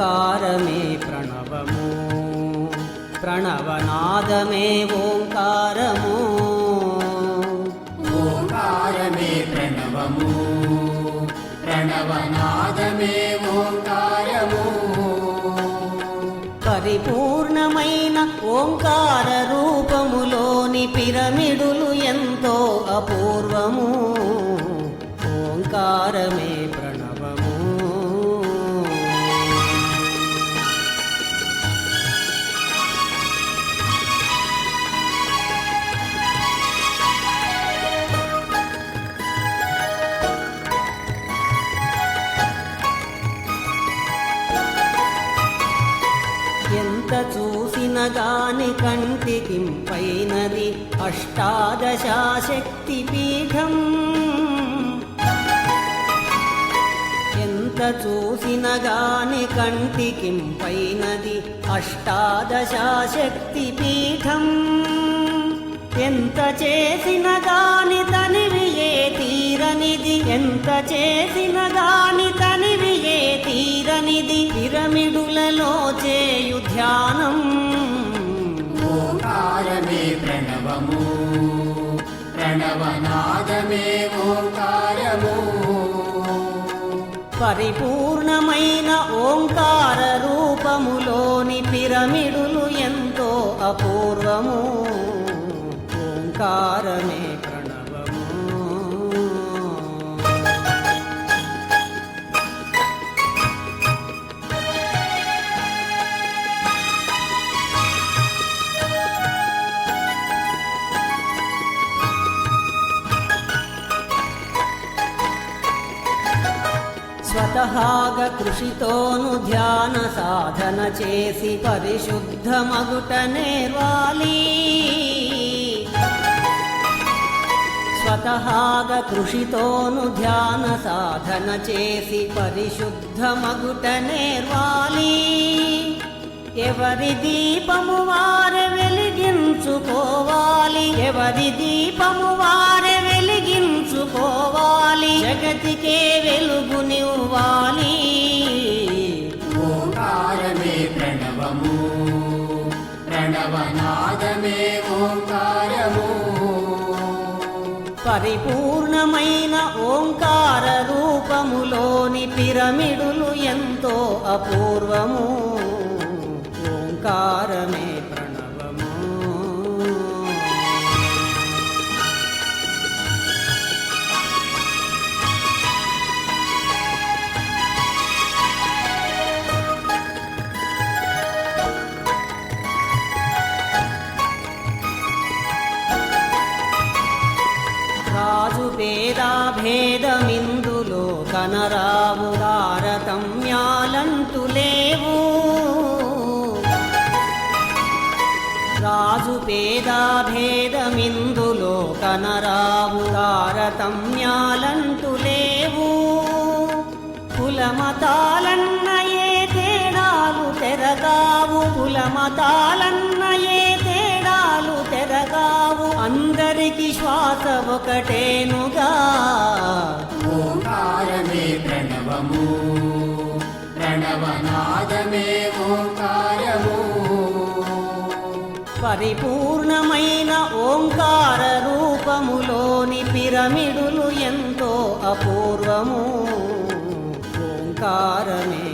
ఓంకారమే ప్రణవము. ప్రణవనాదమే ఓంకారము. ఓంకారమే ప్రణవము. ప్రణవనాదమే ఓంకారము. పరిపూర్ణమైన ఓంకార రూపములోని పిరమిడులు ఎంతో అపూర్వము. ఓంకారమే ఎంత చూసిన గాని కంటికి పైనది అష్టాదశాశక్తి పీఠం. ఎంత చూసిన గాని కంటికి పైనది అష్టాదశాశక్తి పీఠం. ఎంత చేసిన గాని తనివి ఏ తీరనిది? ఎంత చేసిన గాని తనివి ఏ తీరనిది? పిరమిడుల ధ్యానం ఓంకారమే ప్రణవము. ప్రణవనాదమే ఓంకారము. పరిపూర్ణమైన ఓంకార రూపములోని పిరమిడులు ఎంతో అపూర్వము. ఓంకారమే స్వతహాగా కృషితోను ధ్యాన సాధన చేసి పరిశుద్ధమగుట నేర్వాలి స్వతహాగ కృషితోను ధ్యాన సాధన చేసి పరిశుద్ధమగుట నేర్వాలి ఎవరి దీపము వారె వెలిగించుకోవాలి. ఎవరి దీపము వారె వెలిగించుకోవాలి. జగతికే ప్రణవనాదమే ఓంకారము. పరిపూర్ణమైన ఓంకార రూపములోని పిరమిడులు ఎంతో అపూర్వము. ఓంకారమే కనరావు తారతమ్యాలంటూ లేవు. రాజు పేదా భేదమిందులో కనరావు తారతమ్యాలంటూ లేవు. కులమతాలన్న ఏ తేడాలు తెరగావు. కులమతాలన్న అందరికి శ్వాస ఒకటేనుగా. ఓంకారమే ప్రణవము ప్రణవనాదమే ఓంకారము. పరిపూర్ణమైన ఓంకార రూపములోని పిరమిడులు ఎంతో అపూర్వము. ఓంకారమే